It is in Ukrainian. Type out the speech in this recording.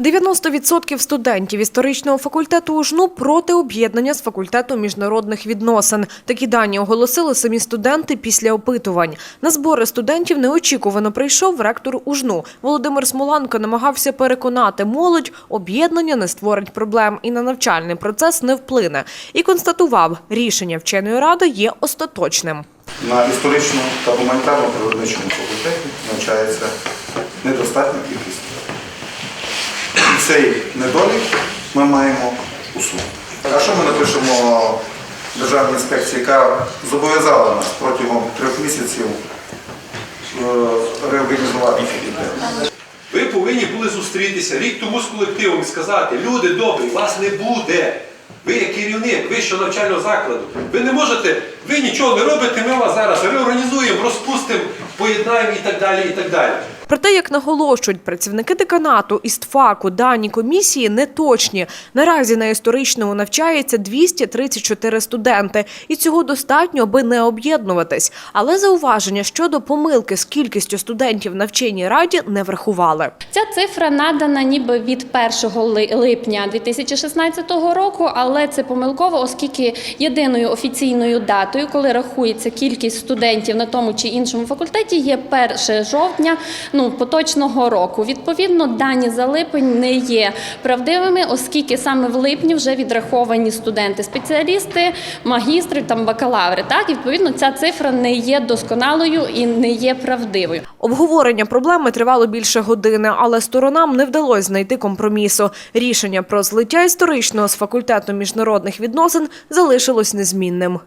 90% студентів історичного факультету УЖНУ проти об'єднання з факультетом міжнародних відносин. Такі дані оголосили самі студенти після опитувань. На збори студентів неочікувано прийшов ректор УЖНУ. Володимир Смоланко намагався переконати молодь, об'єднання не створить проблем і на навчальний процес не вплине. І констатував, рішення вченої ради є остаточним. На історичному та гуманітарно-природничому факультеті навчається. І цей недолік ми маємо усунути. А що ми напишемо Державній інспекції, яка зобов'язала нас протягом трьох місяців е, реорганізувати факультет? Ви повинні були зустрітися рік тому з колективом і сказати, люди добрі, вас не буде. Ви як керівник вищого навчального закладу. Ви не можете, ви нічого не робите, ми вас зараз реорганізуємо, розпустимо, поєднаємо і так далі. і так далі. Проте, як наголошують працівники деканату і СТФАКу, дані комісії не точні. Наразі на історичному навчається 234 студенти, і цього достатньо, аби не об'єднуватись. Але зауваження щодо помилки з кількістю студентів на вченій раді не врахували. Ця цифра надана ніби від 1 ли- липня 2016 року, але це помилково, оскільки єдиною офіційною датою, коли рахується кількість студентів на тому чи іншому факультеті, є 1 жовтня ну, поточного року. Відповідно, дані за липень не є правдивими, оскільки саме в липні вже відраховані студенти, спеціалісти, магістри там бакалаври. Так, відповідно ця цифра не є досконалою і не є правдивою. Обговорення проблеми тривало більше години, але сторонам не вдалося знайти компромісу. Рішення про злиття історичного з факультетом міжнародних відносин залишилось незмінним.